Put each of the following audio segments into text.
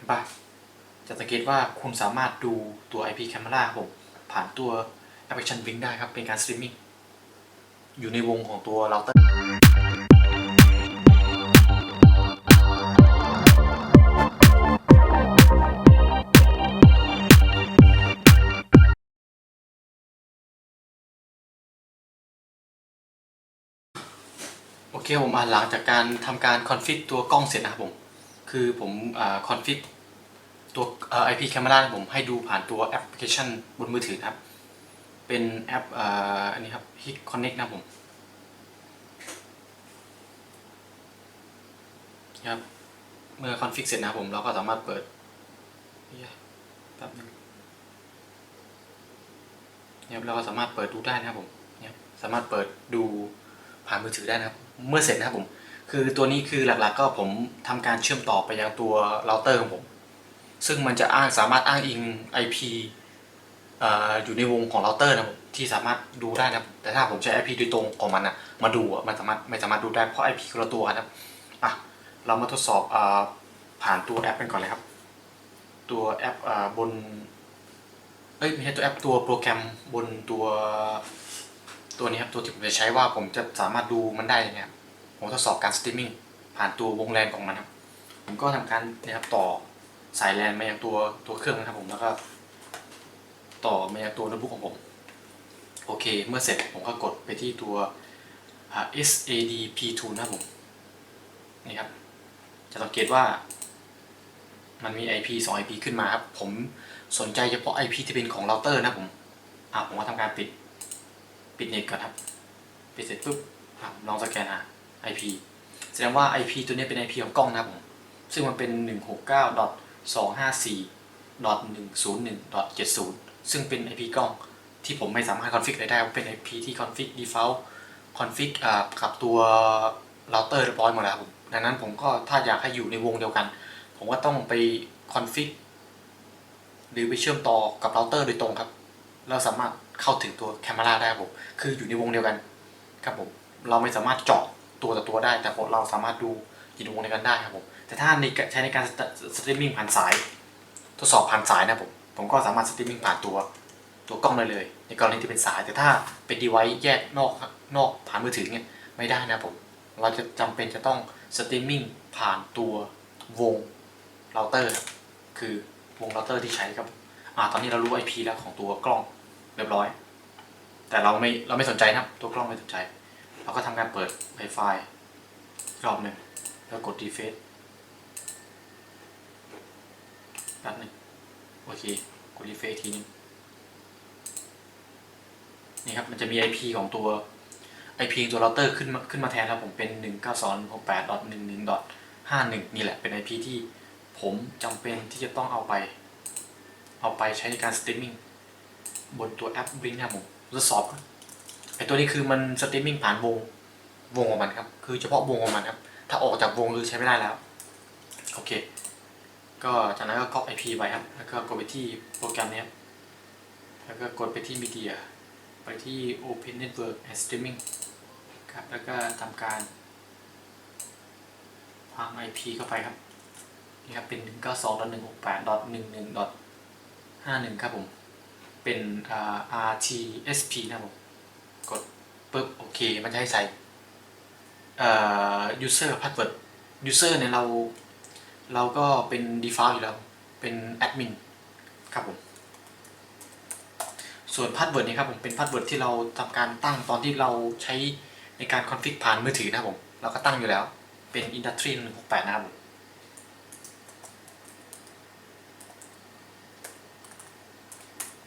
ห็นปะจะสังเกตว่าคุณสามารถดูตัว IP camera ผมผ่านตัว application Blink ได้ครับ เป็นการสตรีมมิ่งอยู่ในวงของตัวเราเตอร์โอเคผมอ่าหลังจากการทำการคอนฟิกตัวกล้องเสร็จนะครับผม คือผมคอนฟิกตัวเอ่อ IP camera นผมให้ดูผ่านตัวแอปพลิเคชันบนมือถือครับ เป็นแอปอันนี้ครับ Hik Connect นะผมครับเมื่อคอนฟิกเสร็จนะครับผมเราก็สามารถเปิดเหี้ยแป๊บนึงเนี่ยเราก็สามารถเปิดดูได้นะครับผมเนี่ยสามารถเปิดดูผ่านมือถือได้นะครับ เมื่อเสร็จนะครับผม คือตัวนี้คือหลักๆ ก็ผมทำการเชื่อมต่อไปยังตัวเราเตอร์ของผม ซึ่งมันจะอ้างสามารถอ้างอิง IP เอ่ออยู่ในวงของเราเตอร์นะครับที่สามารถดูได้นะครับแต่ถ้าผมใช้ IP โดยตรงของมันนะมาดูอะมันสามารถไม่สามารถดูได้เพราะ IP คนละตัวนะครับอะเรามาทดสอบผ่านตัวแอปกันก่อนเลยครับ ตัวแอปบนเอ้ยไม่ใช่ตัวแอปตัวโปรแกรมบนตัวตัวนี้ครับตัวที่ผมจะใช้ว่าผมจะสามารถดูมันได้ยังไง ผมทดสอบการสตรีมมิ่งผ่านตัววงแลนของมันครับผมก็ทำการนะครับต่อสายแลนมายังตัวตัวเครื่องนะครับผมแล้วก็ต่อมายังตัวโน้ตบุ๊กของผมโอเค เมื่อเสร็จผมก็กดไปที่ตัว SADP2 นะครับผมนี่ครับ จะสังเกตว่ามันมี IP 2 IP ขึ้นมาครับ ผมสนใจเฉพาะ IP ที่เป็นของเราเตอร์นะผม อะผมก็ทำการปิด ปิดเน็ตก่อนครับ ปิดเสร็จปุ๊บลองสแกนหา IP แสดงว่า IP ตัวนี้เป็น IP ของกล้องนะครับผมซึ่งมันเป็น 169.254.101.70 ซึ่งเป็น IP กล้องที่ผมไม่สามารถคอนฟิกได้ว่าเป็น IP ที่คอนฟิก default คอนฟิกกับตัวเราเตอร์เรียบร้อยหมดแล้วผมดังนั้นผมก็ถ้าอยากให้อยู่ในวงเดียวกัน ผมก็ต้องไปคอนฟิกหรือไปเชื่อมต่อกับเราเตอร์โดยตรงครับแล้วสามารถเข้าถึงตัวแคม e ราได้ครับผม คืออยู่ในวงเดียวกันครับผม เราไม่สามารถเจาะ ตัวต่อตัวได้ แต่เราสามารถดูอยู่ในวงเดียวกันได้ครับผมแต่ถ้าในใช้ในการสตรีมมิ่งผ่านสาย ทดสอบผ่านสายนะผมผมก็สามารถสตรีมมิ่งผ่านตัวตัวกล้องได้เลย ในกรณีที่เป็นสาย แต่ถ้าเป็นดีไวซ์แยกนอกนอกผ่านมือถือเนี่ยไม่ได้นะผมเราจะจำเป็นจะต้องสตรีมมิ่งผ่านตัววงเราเตอร์คือวงเราเตอร์ที่ใช้ครับอ่าตอนนี้เรารู้ IP แล้วของตัวกล้องเรียบร้อย แต่เราไม่เราไม่สนใจนะตัวกล้องไม่สนใจ เราก็ทำการเปิด Wi-Fi รอบหนึ่งแล้วกด Deface แป๊บหนึงโอเค กด Deface ทีนึงนี่ครับ มันจะมี IP ของตัว IP ตัวเราเตอร์ขึ้นมาขึ้นมาแทนครับผมเป็น 192.68.11.51 นี่แหละเป็น IP ที่ผมจำเป็นที่จะต้องเอาไป เอาไปใช้ในการสตรีมมิ่งบนตัวแอป Blink นะครับผมทดสอบก่อน ไอตัวนี้คือมันสตรีมมิ่งผ่านวงวงของมันครับ คือเฉพาะวงของมันครับ ถ้าออกจากวงคือใช้ไม่ได้แล้ว โอเค ก็จากนั้นก็ copy IP ไว้ครับ แล้วก็กดไปที่โปรแกรมนี้ครับแล้วก็กดไปที่ Media ไปที่ Open Network and Streaming ครับ แล้วก็ทำการวาง IP เข้าไปครับ นี่ครับ เป็น 192.168.11.51 ครับผม เป็น RTSP นะครับผม กดปุ๊บโอเค มันจะให้ใส่เอ่อ user password user เนี่ยเรา เราก็เป็น default อยู่แล้ว เป็นแอดมินครับผม ส่วนพาสเวิร์ดนี่ยครับผม เป็นพาสเวิร์ดที่เราทำการตั้งตอนที่เราใช้ในการคอนฟิกผ่านมือถือนะครับผม เราก็ตั้งอยู่แล้ว เป็น Industry 168 นะครับผม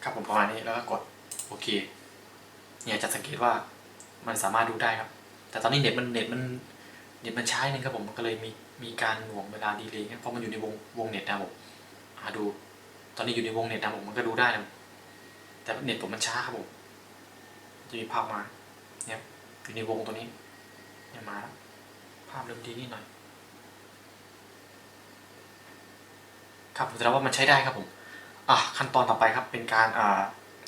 ครับผมประมาณนี้แล้วก็กดโอเค เนี่ยจะสังเกตว่ามันสามารถดูได้ครับ แต่ตอนนี้เน็ตมันเน็ตมันเน็ตมันช้าหนึงครับผมมันก็เลยมีมีการหน่วงเวลาดีเลยเพราะมันอยู่ในวงวงเน็ตนะครับผมอ่าดู ตอนนี้อยู่ในวงเน็ตนะครับผมมันก็ดูได้นะแต่เน็ตผมมันช้าครับผมจะมีภาพมาเนี่ยอยู่ในวงตัวนี้เนี่ยมาภาพเริ่มดีนิดหน่อย ครับผมแสดงว่ามันใช้ได้ครับผมอะขั้นตอนต่อไปครับเป็นการอ่า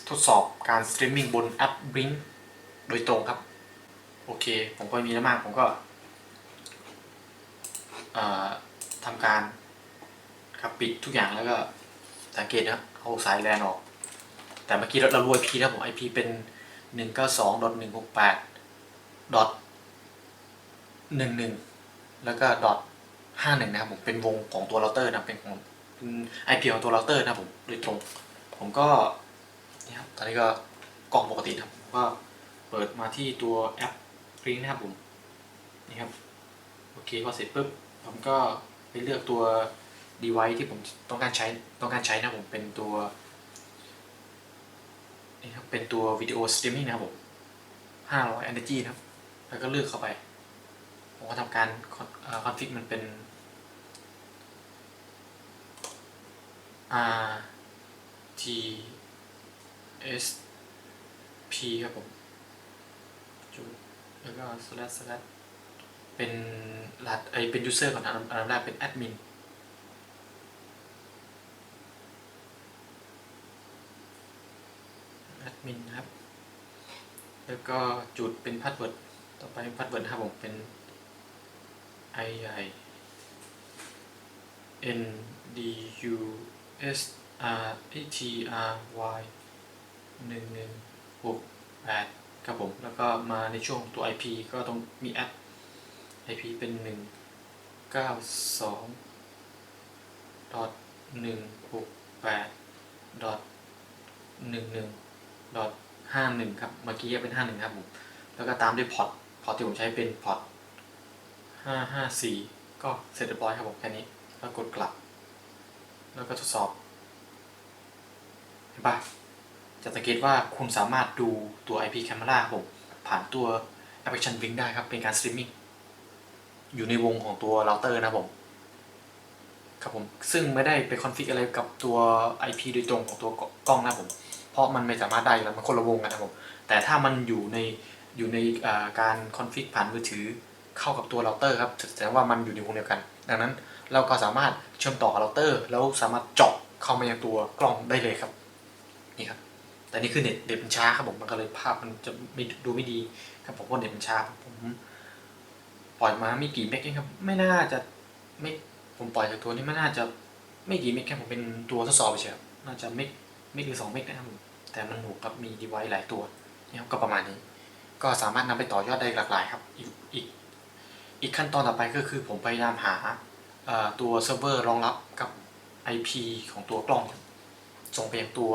ทดสอบการสตรีมมิ่งบนแอป Blink โดยตรงครับ โอเค ผมก็มีแล้วมาก ผมก็ทำการครับปิดทุกอย่างแล้วก็สังเกตนะเอาสายแลนออก แต่เมื่อกี้เรารารู้ IP นะผม IP เป็น 192.168ดอทหนึ่งหนึ่งแล้วก็ดอทห้าหนึ่งนะครับผมเป็นวงของตัวเราเตอร์นะเป็นของไอพีของตัวเราเตอร์นะผมโดยตรง ผมก็ นี่ครับตอนนี้ก็กล่องปกตินะครับผมก็เปิดมาที่ตัวแอปริงนะครับผมนี่ครับโอเคพอเสร็จปุ๊บผมก็ไปเลือกตัว device ที่ผมต้องการใช้ต้องการใช้นะผมเป็นตัวนี่ครับเป็นตัววิดีโอสตรีมมิ่งนะครับผม500 energy นะครับ แล้วก็เลือกเข้าไป ผมก็ทำการคอนฟิกมันเป็น R T S P ครับผมจุดแล้วก็ slash slash เป็นรหัสไอเป็น user ก่อนนะอันอันดับแรกเป็น admin แอดมินนะครับ แล้วก็จุดเป็นพาสเวิร์ด ต่อไปพาสเวิร์ดครับผมเป็น i i n d u s r t r y หนึ่งหนึ่งหกแปดครับผม แล้วก็มาในช่วงตัว IP ก็ต้องมีแอด IP เป็นหนึ่งเก้าสองดอทหนึ่งหกแปดดอทหนึ่งหนึ่งดอทห้าหนึ่งครับ เมื่อกี้เป็นห้าหนึ่งครับผม แล้วก็ตามด้วยพอร์ต พอร์ตที่ผมใช้เป็นพอร์ตห้าห้าสี่ก็เสร็จเรียบร้อยครับผมแค่นี้ แล้วกดกลับ แล้วก็ทดสอบเห็นปะ จะสังเกตว่าคุณสามารถดูตัว IP camera ครับผมผ่านตัวแอปพลิเคชัน Wing ได้ครับ เป็นการสตรีมมิ่งอยู่ในวงของตัวเราเตอร์นะผมครับผม ซึ่งไม่ได้ไปคอนฟิกอะไรกับตัว IP โดยตรงของตัวกล้องนะผม เพราะมันไม่สามารถได้แล้วมันคนละวงกันนะครับผม แต่ถ้ามันอยู่ในอยู่ในการคอนฟิกผ่านมือถือเข้ากับตัวเราเตอร์ครับแสดงว่ามันอยู่ในวงเดียวกัน ดังนั้นเราก็สามารถเชื่อมต่อเราเตอร์ แล้วสามารถเจาะเข้ามายังตัวกล้องได้เลยครับ นี่ครับ แต่นี่คือเน็ตเน็ตมันช้าครับผมมันก็เลยภาพมันจะไม่ดูไม่ดีครับผมเพราะเน็ตมันช้าผมปล่อยมาไม่กี่เมกเองครับ ไม่น่าจะไม่ผมปล่อยจากตัวนี้ไม่น่าจะไม่กี่เมกแค่ผมเป็นตัวทดสอบเฉยน่าจะเมกเมกหรือสองเมกนะครับแต่มันหนุกครับมีดีไวซ์หลายตัวนี่ครับก็ประมาณนี้ ก็สามารถนำไปต่อยอดได้หลากหลายครับอีกอีกอีกขั้นตอนต่อไปก็คือผมพยายามหาตัวเซิร์ฟเวอร์รองรับกับ IP ของตัวกล้อง ส่งไปยังตัว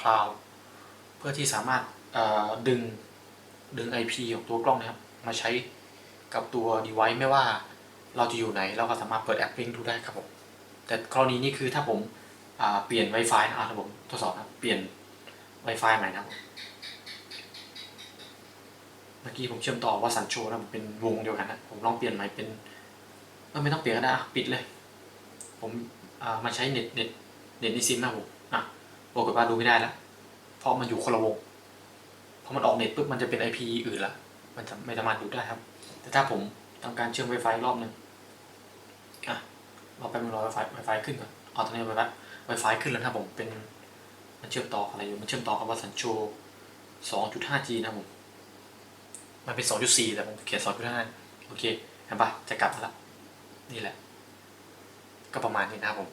คลาวด์ พื่อที่สามารถดึงดึง IP ของตัวกล้องนะครับ มาใช้กับตัว device ไม่ว่าเราจะอยู่ไหน เราก็สามารถเปิดแอปลิงดูได้ครับผม แต่กรณีนี้คือถ้าผมเปลี่ยน Wi-Fi นะครับผมทดสอบนะเปลี่ยน Wi-Fi ใหม่นะครับ เมื่อกี้ผมเชื่อมต่อว่าสันโชนะผมเป็นวงเดียวกันนะผมลองเปลี่ยนใหม่เป็นไม่ต้องเปลี่ยนก็ได้อะปิดเลย ผมมาใช้เน็ตเน็ตเน็ตในซิมนะผมอะปรากฏว่าดูไม่ได้แล้ว เพราะมันอยู่คนละวงพอมันออกเน็ตปุ๊บมันจะเป็น IP อื่นละมันจะไม่สามารถดูได้ครับ แต่ถ้าผมทำการเชื่อม Wi-Fi รอบหนึ่งอะเรอแป๊บนึงรอ Wi-Fi Wi-Fi ขึ้นก่อนอ๋อตอนนี้ Wi-Fi Wi-Fi ขึ้นแล้วครับผมเป็นมันเชื่อมต่ออะไรอยู่มันเชื่อมต่อกับว่าสันโช 2.5G นะผมมันเป็น 2.4 แต่ผมเขียน 2.5 โอเคเห็นปะจะกลับมาแล้วนี่แหละ ก็ประมาณนี้นะครับผม